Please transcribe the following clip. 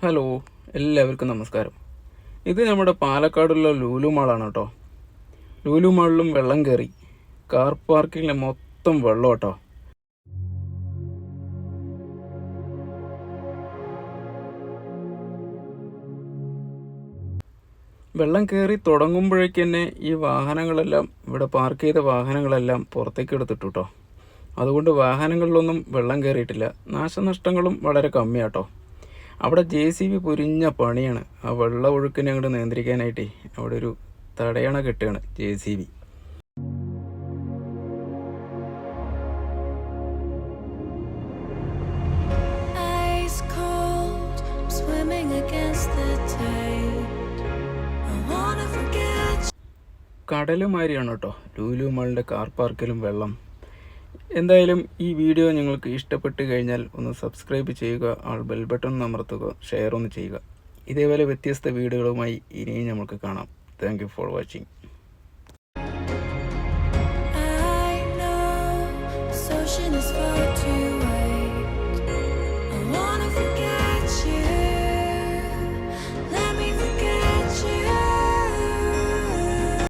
Hello എല്ലാവർക്കും നമസ്കാരം. ഇത് നമ്മുടെ പാലക്കാടുള്ള ലൂലു മാളാണ് കേട്ടോ. ലൂലു മാളിലും വെള്ളം കയറി കാർ പാർക്കിങ്ങിലെ മൊത്തം വെള്ളം കേട്ടോ. വെള്ളം കയറി തുടങ്ങുമ്പോഴേക്ക് തന്നെ ഈ വാഹനങ്ങളെല്ലാം ഇവിടെ പാർക്ക് ചെയ്ത വാഹനങ്ങളെല്ലാം പുറത്തേക്ക് എടുത്തിട്ടു കേട്ടോ. അതുകൊണ്ട് വാഹനങ്ങളിലൊന്നും വെള്ളം കയറിയിട്ടില്ല നാശനഷ്ടങ്ങളും വളരെ കമ്മിയാട്ടോ അവിടെ ജെ സി ബി പൊരിഞ്ഞ പണിയാണ്. ആ വെള്ള ഒഴുക്കിനെ അങ്ങോട്ട് നിയന്ത്രിക്കാനായിട്ടേ അവിടെ ഒരു തടയണ കെട്ടുകയാണ് ജെ സി ബി കടലുമാരിയാണ് കേട്ടോ ലൂലു മാളിന്റെ കാർ പാർക്കിലും വെള്ളം. എന്തായാലും ഈ വീഡിയോ നിങ്ങൾക്ക് ഇഷ്ടപ്പെട്ട് കഴിഞ്ഞാൽ ഒന്ന് സബ്സ്ക്രൈബ് ചെയ്യുക ആൾ ബെൽ ബട്ടൺ അമർത്തുക ഷെയർ ഒന്ന് ചെയ്യുക. ഇതേപോലെ വ്യത്യസ്ത വീഡിയോകളുമായി ഇനിയും നമുക്ക് കാണാം. Thank for watching